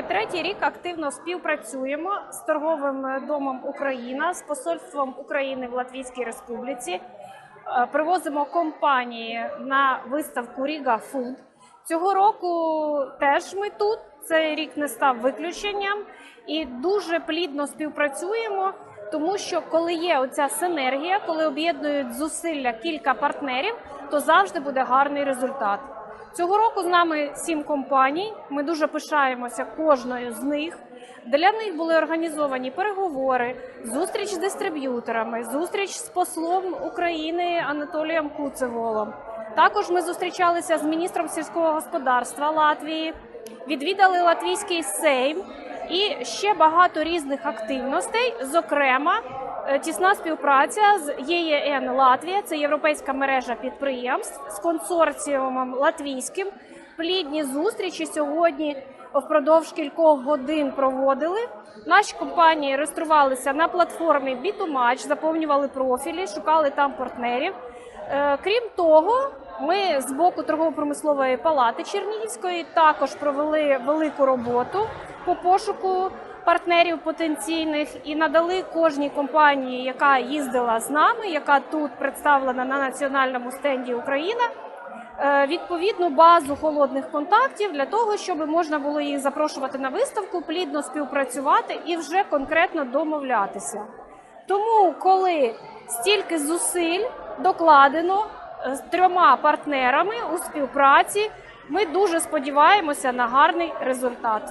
Ми третій рік активно співпрацюємо з торговим домом Україна, з посольством України в Латвійській Республіці. Е, Привозимо компанії на виставку Ріга Фуд. Цього року теж ми тут. Цей рік не став виключенням і дуже плідно співпрацюємо, тому що коли є оця синергія, коли об'єднують зусилля кілька партнерів, то завжди буде гарний результат. Цього року з нами сім компаній. Ми дуже пишаємося кожною з них. Для них були організовані переговори, зустріч з дистриб'юторами, зустріч з послом України Анатолієм Куцеволом. Також ми зустрічалися з міністром сільського господарства Латвії, відвідали латвійський сейм і ще багато різних активностей. Зокрема, тісна співпраця з ЄЄН Латвія, це європейська мережа підприємств з консорціумом латвійським. Плідні зустрічі сьогодні впродовж кількох годин проводили. Наші компанії реєструвалися на платформі B2Match, заповнювали профілі, шукали там партнерів. Е, Крім того, ми з боку торгово-промислової палати Чернігівської також провели велику роботу по пошуку партнерів потенційних і надали кожній компанії, яка їздила з нами, яка тут представлена на національному стенді Україна. е, Відповідну базу холодних контактів для того, щоб можна було їх запрошувати на виставку, плідно співпрацювати і вже конкретно домовлятися. Тому, коли стільки зусиль докладено е, з трьома партнерами у співпраці, ми дуже сподіваємося на гарний результат.